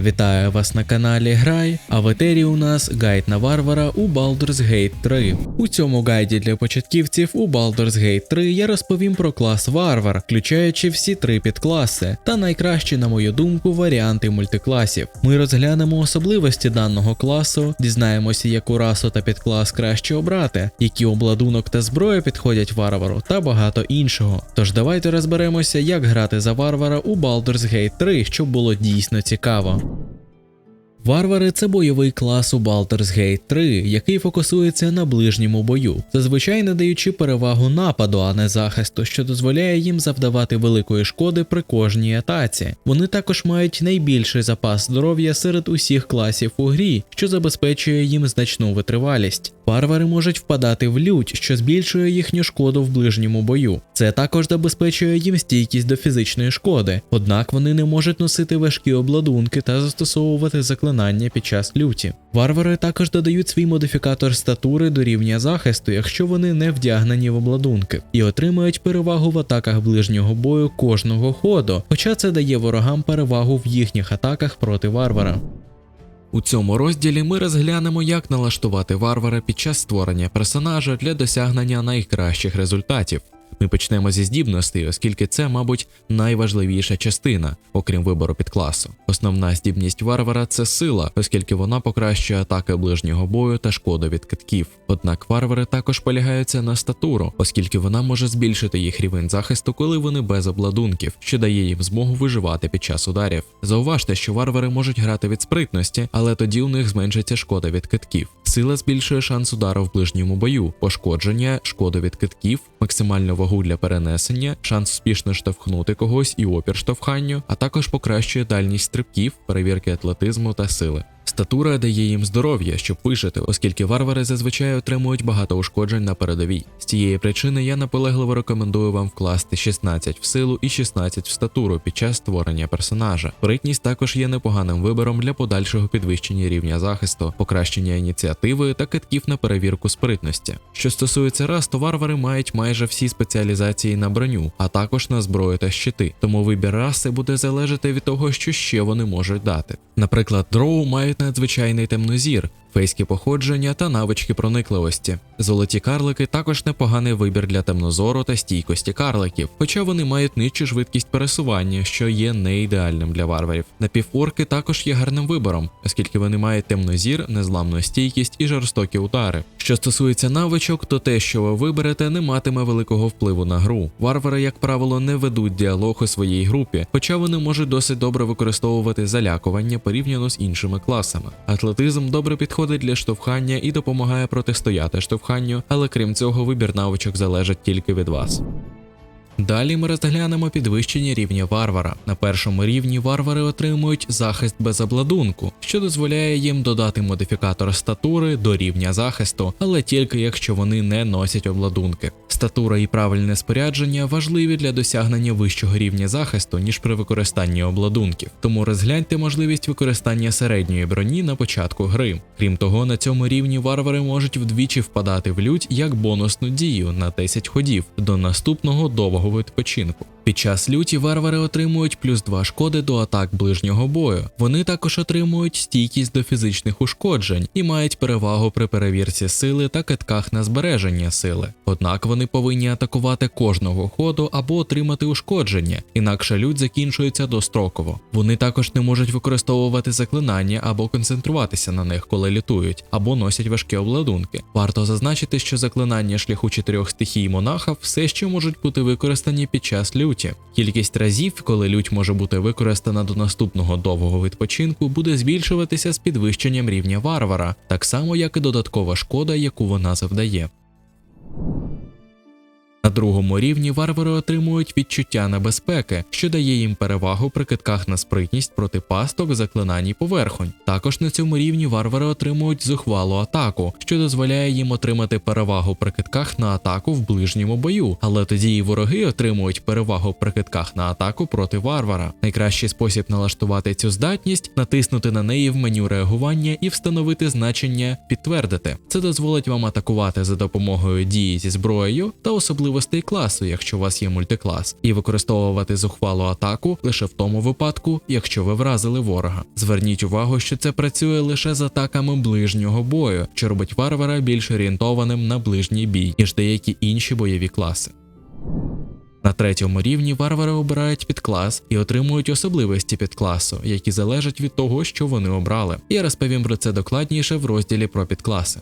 Вітаю вас на каналі Грай, а в етері у нас гайд на варвара у Baldur's Gate 3. У цьому гайді для початківців у Baldur's Gate 3 я розповім про клас варвар, включаючи всі три підкласи, та найкращі, на мою думку, варіанти мультикласів. Ми розглянемо особливості даного класу, дізнаємося, яку расу та підклас краще обрати, які обладунок та зброя підходять варвару та багато іншого. Тож давайте розберемося, як грати за варвара у Baldur's Gate 3, щоб було дійсно цікаво. Варвари це бойовий клас у Baldur's Gate 3, який фокусується на ближньому бою, зазвичай надаючи перевагу нападу, а не захисту, що дозволяє їм завдавати великої шкоди при кожній атаці. Вони також мають найбільший запас здоров'я серед усіх класів у грі, що забезпечує їм значну витривалість. Варвари можуть впадати в лють, що збільшує їхню шкоду в ближньому бою. Це також забезпечує їм стійкість до фізичної шкоди, однак вони не можуть носити важкі обладунки та застосовувати заклинання під час люті. Варвари також додають свій модифікатор статури до рівня захисту, якщо вони не вдягнені в обладунки, і отримують перевагу в атаках ближнього бою кожного ходу, хоча це дає ворогам перевагу в їхніх атаках проти варвара. У цьому розділі ми розглянемо, як налаштувати варвара під час створення персонажа для досягнення найкращих результатів. Ми почнемо зі здібностей, оскільки це, мабуть, найважливіша частина, окрім вибору підкласу. Основна здібність варвара це сила, оскільки вона покращує атаки ближнього бою та шкоду від китків. Однак варвари також полягаються на статуру, оскільки вона може збільшити їх рівень захисту, коли вони без обладунків, що дає їм змогу виживати під час ударів. Зауважте, що варвари можуть грати від спритності, але тоді у них зменшиться шкода від китків. Сила збільшує шанс удару в ближньому бою, пошкодження, шкоду від китків, максимальну вагу для перенесення, шанс успішно штовхнути когось і опір штовханню, а також покращує дальність стрибків, перевірки атлетизму та сили. Статура дає їм здоров'я, щоб вижити, оскільки варвари зазвичай отримують багато ушкоджень на передовій. З цієї причини я наполегливо рекомендую вам вкласти 16 в силу і 16 в статуру під час створення персонажа. Спритність також є непоганим вибором для подальшого підвищення рівня захисту, покращення ініціативи та китків на перевірку спритності. Що стосується рас, то варвари мають майже всі спеціалізації на броню, а також на зброю та щити. Тому вибір раси буде залежати від того, що ще вони можуть дати. Наприклад, дроу мають надзвичайний темнозір, фейське походження та навички проникливості. Золоті карлики також непоганий вибір для темнозору та стійкості карликів, хоча вони мають нижчу швидкість пересування, що є не ідеальним для варварів. Напіворки також є гарним вибором, оскільки вони мають темнозір, незламну стійкість і жорстокі удари. Що стосується навичок, то те, що ви виберете, не матиме великого впливу на гру. Варвари, як правило, не ведуть діалог у своїй групі, хоча вони можуть досить добре використовувати залякування порівняно з іншими класами. Атлетизм добре підходить для штовхання і допомагає протистояти штовханню, але крім цього, вибір навичок залежить тільки від вас. Далі ми розглянемо підвищення рівня варвара. На першому рівні варвари отримують захист без обладунку, що дозволяє їм додати модифікатор статури до рівня захисту, але тільки якщо вони не носять обладунки. Статура і правильне спорядження важливі для досягнення вищого рівня захисту, ніж при використанні обладунків. Тому розгляньте можливість використання середньої броні на початку гри. Крім того, на цьому рівні варвари можуть вдвічі впадати в лють як бонусну дію на 10 ходів до наступного довгого відпочинку. Під час люті варвари отримують плюс 2 шкоди до атак ближнього бою. Вони також отримують стійкість до фізичних ушкоджень і мають перевагу при перевірці сили та китках на збереження сили. Однак вони повинні атакувати кожного ходу або отримати ушкодження, інакше лють закінчується достроково. Вони також не можуть використовувати заклинання або концентруватися на них, коли лютують, або носять важкі обладунки. Варто зазначити, що заклинання шляху чотирьох стихій монаха все ще можуть бути використані під час люті. Кількість разів, коли лють може бути використана до наступного довгого відпочинку, буде збільшуватися з підвищенням рівня варвара, так само як і додаткова шкода, яку вона завдає. На другому рівні варвари отримують відчуття небезпеки, що дає їм перевагу при китках на спритність проти пасток, заклинань і поверхонь. Також на цьому рівні варвари отримують зухвалу атаку, що дозволяє їм отримати перевагу при китках на атаку в ближньому бою, але тоді і вороги отримують перевагу при китках на атаку проти варвара. Найкращий спосіб налаштувати цю здатність натиснути на неї в меню реагування і встановити значення підтвердити. Це дозволить вам атакувати за допомогою дії зі зброєю та особливо особливостей класу, якщо у вас є мультиклас, і використовувати зухвалу атаку лише в тому випадку, якщо ви вразили ворога. Зверніть увагу, що це працює лише з атаками ближнього бою, що робить варвара більш орієнтованим на ближній бій, ніж деякі інші бойові класи. На третьому рівні варвари обирають підклас і отримують особливості підкласу, які залежать від того, що вони обрали. Я розповім про це докладніше в розділі про підкласи.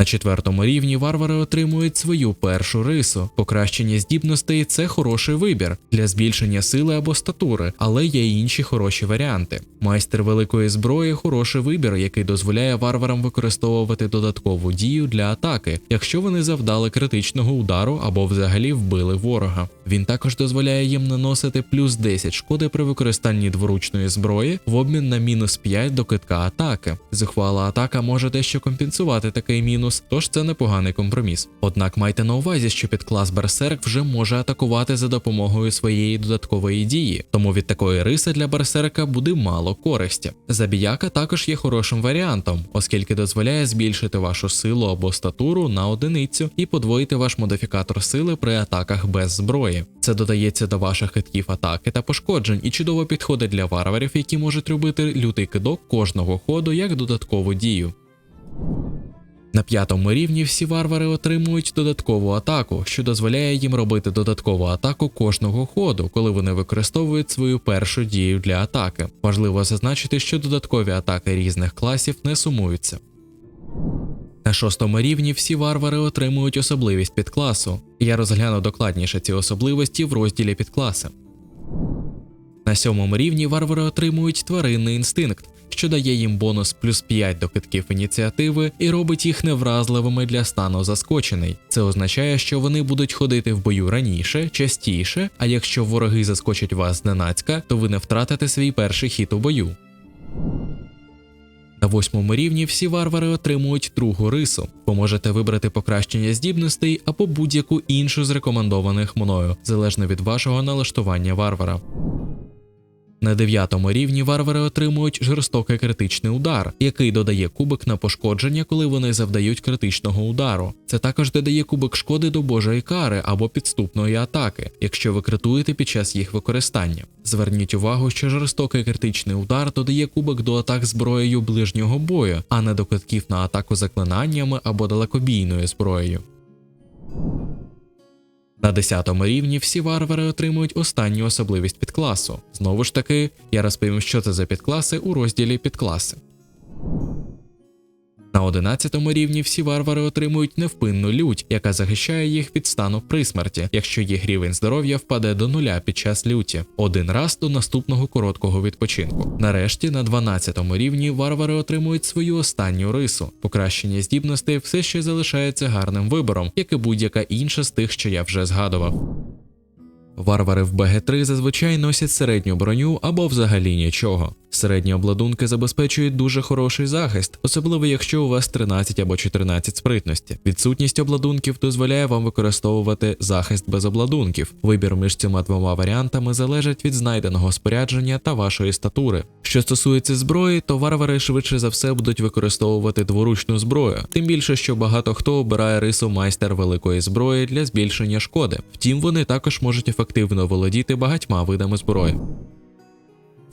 На четвертому рівні варвари отримують свою першу рису. Покращення здібностей це хороший вибір для збільшення сили або статури, але є й інші хороші варіанти. Майстер великої зброї хороший вибір, який дозволяє варварам використовувати додаткову дію для атаки, якщо вони завдали критичного удару або взагалі вбили ворога. Він також дозволяє їм наносити плюс 10 шкоди при використанні дворучної зброї в обмін на мінус 5 до китка атаки. Зухвала атака може дещо компенсувати такий мінус, тож це непоганий компроміс. Однак майте на увазі, що підклас Берсерк вже може атакувати за допомогою своєї додаткової дії, тому від такої риси для Берсерка буде мало користі. Забіяка також є хорошим варіантом, оскільки дозволяє збільшити вашу силу або статуру на одиницю і подвоїти ваш модифікатор сили при атаках без зброї. Це додається до ваших хитків атаки та пошкоджень і чудово підходить для варварів, які можуть робити лютий кидок кожного ходу як додаткову дію. На п'ятому рівні всі варвари отримують додаткову атаку, що дозволяє їм робити додаткову атаку кожного ходу, коли вони використовують свою першу дію для атаки. Важливо зазначити, що додаткові атаки різних класів не сумуються. На шостому рівні всі варвари отримують особливість підкласу. Я розгляну докладніше ці особливості в розділі підкласи. На сьомому рівні варвари отримують тваринний інстинкт, що дає їм бонус плюс 5 до китків ініціативи і робить їх невразливими для стану заскочений. Це означає, що вони будуть ходити в бою раніше, частіше, а якщо вороги заскочать вас зненацька, то ви не втратите свій перший хід у бою. На восьмому рівні всі варвари отримують другу рису. Ви можете вибрати покращення здібностей або будь-яку іншу з рекомендованих мною, залежно від вашого налаштування варвара. На дев'ятому рівні варвари отримують жорстокий критичний удар, який додає кубик на пошкодження, коли вони завдають критичного удару. Це також додає кубик шкоди до божої кари або підступної атаки, якщо ви критуєте під час їх використання. Зверніть увагу, що жорстокий критичний удар додає кубик до атак зброєю ближнього бою, а не до китків на атаку заклинаннями або далекобійною зброєю. На 10 рівні всі варвари отримують останню особливість підкласу. Знову ж таки, я розповім, що це за підкласи у розділі підкласи. На 11 рівні всі варвари отримують невпинну лють, яка захищає їх від стану при смерті, якщо їх рівень здоров'я впаде до нуля під час люті, один раз до наступного короткого відпочинку. Нарешті, на 12 рівні варвари отримують свою останню рису. Покращення здібностей все ще залишається гарним вибором, як і будь-яка інша з тих, що я вже згадував. Варвари в БГ3 зазвичай носять середню броню або взагалі нічого. Середні обладунки забезпечують дуже хороший захист, особливо якщо у вас 13 або 14 спритності. Відсутність обладунків дозволяє вам використовувати захист без обладунків. Вибір між цими двома варіантами залежить від знайденого спорядження та вашої статури. Що стосується зброї, то варвари швидше за все будуть використовувати дворучну зброю, тим більше, що багато хто обирає рису майстер великої зброї для збільшення шкоди. Втім, вони також можуть ефективно володіти багатьма видами зброї.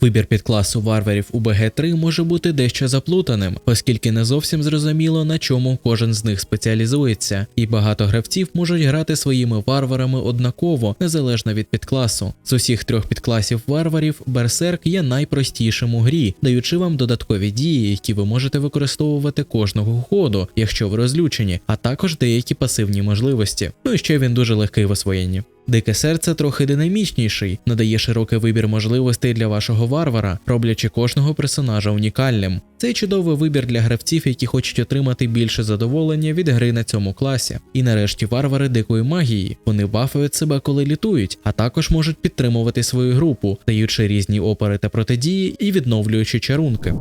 Вибір підкласу варварів у БГ3 може бути дещо заплутаним, оскільки не зовсім зрозуміло, на чому кожен з них спеціалізується, і багато гравців можуть грати своїми варварами однаково, незалежно від підкласу. З усіх трьох підкласів варварів Берсерк є найпростішим у грі, даючи вам додаткові дії, які ви можете використовувати кожного ходу, якщо ви розлючені, а також деякі пасивні можливості. Ну і ще він дуже легкий в освоєнні. Дике серце трохи динамічніший, надає широкий вибір можливостей для вашого варвара, роблячи кожного персонажа унікальним. Це чудовий вибір для гравців, які хочуть отримати більше задоволення від гри на цьому класі. І нарешті варвари дикої магії. Вони бафують себе, коли літують, а також можуть підтримувати свою групу, даючи різні опори та протидії і відновлюючи чарунки.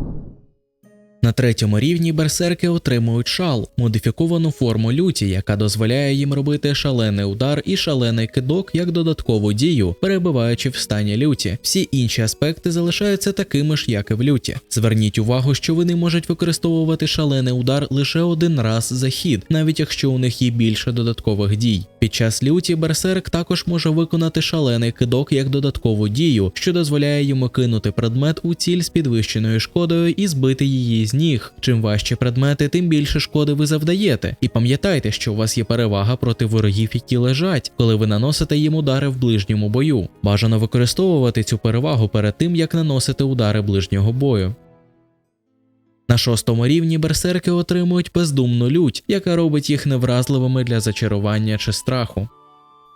На третьому рівні берсерки отримують шал, модифіковану форму люті, яка дозволяє їм робити шалений удар і шалений кидок як додаткову дію, перебуваючи в стані люті. Всі інші аспекти залишаються такими ж, як і в люті. Зверніть увагу, що вони можуть використовувати шалений удар лише один раз за хід, навіть якщо у них є більше додаткових дій. Під час люті берсерк також може виконати шалений кидок як додаткову дію, що дозволяє йому кинути предмет у ціль з підвищеною шкодою і збити її з ніг. Чим важчі предмети, тим більше шкоди ви завдаєте. І пам'ятайте, що у вас є перевага проти ворогів, які лежать, коли ви наносите їм удари в ближньому бою. Бажано використовувати цю перевагу перед тим, як наносити удари ближнього бою. На шостому рівні берсерки отримують бездумну лють, яка робить їх невразливими для зачарування чи страху.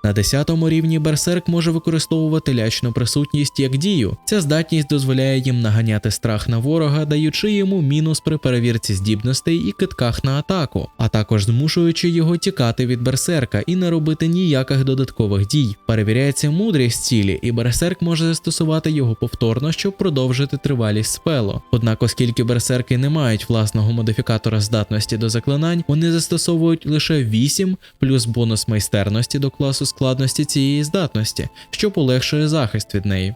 На 10 рівні берсерк може використовувати лячну присутність як дію. Ця здатність дозволяє їм наганяти страх на ворога, даючи йому мінус при перевірці здібностей і китках на атаку, а також змушуючи його тікати від берсерка і не робити ніяких додаткових дій. Перевіряється мудрість цілі, і берсерк може застосувати його повторно, щоб продовжити тривалість спелу. Однак, оскільки берсерки не мають власного модифікатора здатності до заклинань, вони застосовують лише 8 плюс бонус майстерності до класу складності цієї здатності, що полегшує захист від неї.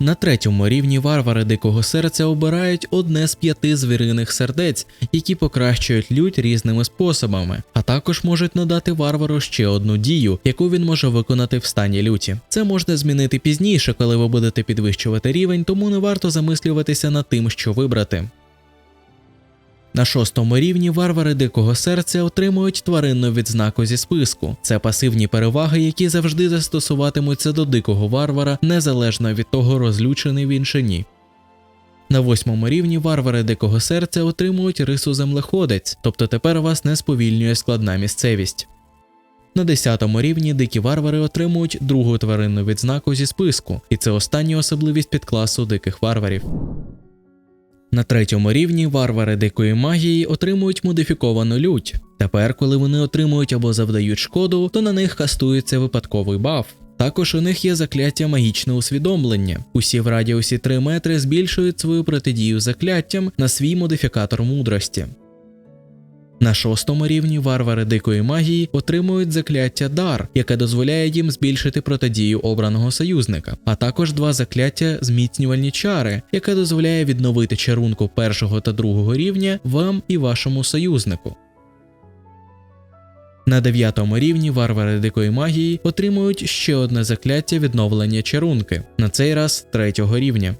На третьому рівні варвари дикого серця обирають одне з п'яти звіриних сердець, які покращують лють різними способами, а також можуть надати варвару ще одну дію, яку він може виконати в стані люті. Це можна змінити пізніше, коли ви будете підвищувати рівень, тому не варто замислюватися над тим, що вибрати. На шостому рівні варвари дикого серця отримують тваринну відзнаку зі списку. Це пасивні переваги, які завжди застосуватимуться до дикого варвара, незалежно від того, розлючений він чи ні. На восьмому рівні варвари дикого серця отримують рису землеходець, тобто тепер вас не сповільнює складна місцевість. На 10 рівні дикі варвари отримують другу тваринну відзнаку зі списку, і це остання особливість підкласу диких варварів. На третьому рівні варвари дикої магії отримують модифіковану лють. Тепер, коли вони отримують або завдають шкоду, то на них кастується випадковий баф. Також у них є закляття магічне усвідомлення. Усі в радіусі 3 метри збільшують свою протидію закляттям на свій модифікатор мудрості. На шостому рівні варвари дикої магії отримують закляття дар, яке дозволяє їм збільшити протидію обраного союзника, а також два закляття зміцнювальні чари, яке дозволяє відновити чарунку першого та другого рівня вам і вашому союзнику. На дев'ятому рівні варвари дикої магії отримують ще одне закляття відновлення чарунки, на цей раз третього рівня.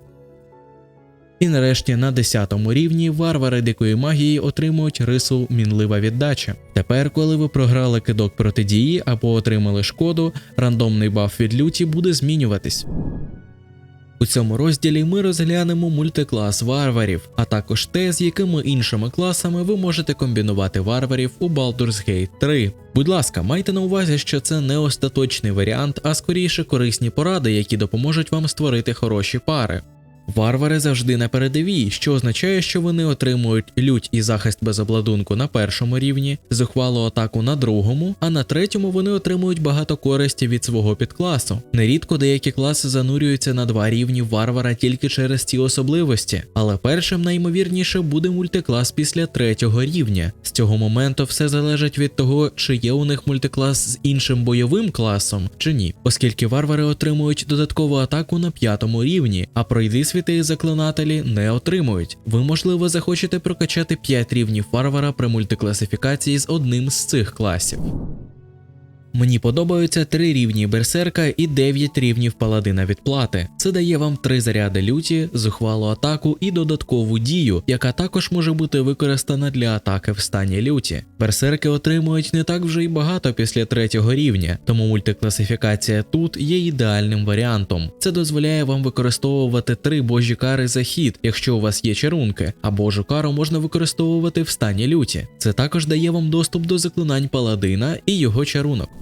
І нарешті на 10 рівні варвари дикої магії отримують рису мінлива віддача. Тепер, коли ви програли кидок протидії або отримали шкоду, рандомний баф від люті буде змінюватись. У цьому розділі ми розглянемо мультиклас варварів, а також те, з якими іншими класами ви можете комбінувати варварів у Baldur's Gate 3. Будь ласка, майте на увазі, що це не остаточний варіант, а скоріше корисні поради, які допоможуть вам створити хороші пари. Варвари завжди на передовій, що означає, що вони отримують лють і захист без обладунку на першому рівні, зухвалу атаку на другому, а на третьому вони отримують багато користі від свого підкласу. Нерідко деякі класи занурюються на два рівні варвара тільки через ці особливості, але першим найімовірніше буде мультиклас після третього рівня. З цього моменту все залежить від того, чи є у них мультиклас з іншим бойовим класом чи ні, оскільки варвари отримують додаткову атаку на п'ятому рівні, а пройди світи заклинателі не отримують. Ви, можливо, захочете прокачати 5 рівнів варвара при мультикласифікації з одним з цих класів. Мені подобаються 3 рівні берсерка і 9 рівнів паладина відплати. Це дає вам 3 заряди люті, зухвалу атаку і додаткову дію, яка також може бути використана для атаки в стані люті. Берсерки отримують не так вже й багато після третього рівня, тому мультикласифікація тут є ідеальним варіантом. Це дозволяє вам використовувати 3 божі кари за хід, якщо у вас є чарунки, а божу кару можна використовувати в стані люті. Це також дає вам доступ до заклинань паладина і його чарунок.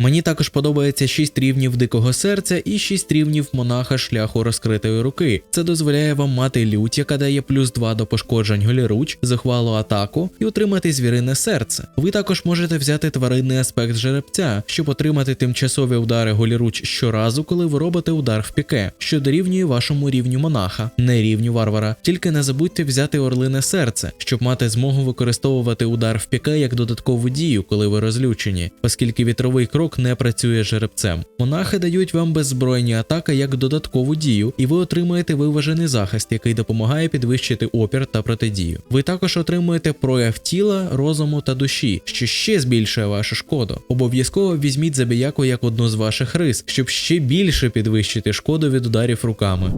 Мені також подобається 6 рівнів дикого серця і 6 рівнів монаха шляху розкритої руки. Це дозволяє вам мати лють, яка дає плюс 2 до пошкоджень голіруч, захвалу атаку і отримати звірине серце. Ви також можете взяти тваринний аспект жеребця, щоб отримати тимчасові удари голіруч щоразу, коли ви робите удар в піке, що дорівнює вашому рівню монаха, не рівню варвара. Тільки не забудьте взяти орлине серце, щоб мати змогу використовувати удар в піке як додаткову дію, коли ви розлючені, оскільки вітровий крок не працює жеребцем. Монахи дають вам беззбройні атаки як додаткову дію, і ви отримуєте виважений захист, який допомагає підвищити опір та протидію. Ви також отримуєте прояв тіла, розуму та душі, що ще збільшує вашу шкоду. Обов'язково візьміть забіяку як одну з ваших рис, щоб ще більше підвищити шкоду від ударів руками.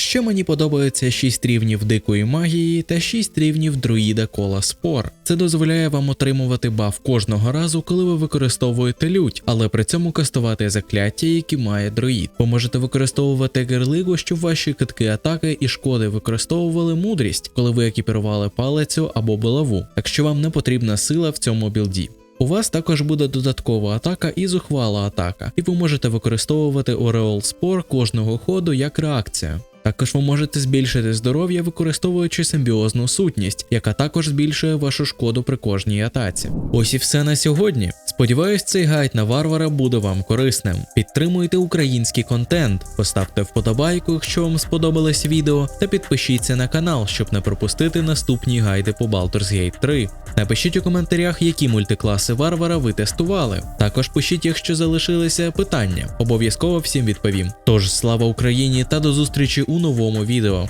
Ще мені подобається 6 рівнів дикої магії та 6 рівнів друїда кола спор. Це дозволяє вам отримувати баф кожного разу, коли ви використовуєте лють, але при цьому кастувати закляття, які має друїд. Ви можете використовувати герлигу, щоб ваші китки атаки і шкоди використовували мудрість, коли ви екіпірували палицю або булаву, так що вам не потрібна сила в цьому білді. У вас також буде додаткова атака і зухвала атака, і ви можете використовувати Ореол Спор кожного ходу як реакція. Також ви можете збільшити здоров'я, використовуючи симбіозну сутність, яка також збільшує вашу шкоду при кожній атаці. Ось і все на сьогодні. Сподіваюсь, цей гайд на варвара буде вам корисним. Підтримуйте український контент, поставте вподобайку, якщо вам сподобалось відео, та підпишіться на канал, щоб не пропустити наступні гайди по Baldur's Gate 3. Напишіть у коментарях, які мультикласи варвара ви тестували. Також пишіть, якщо залишилися питання. Обов'язково всім відповім. Тож слава Україні та до зустрічі у новому відео.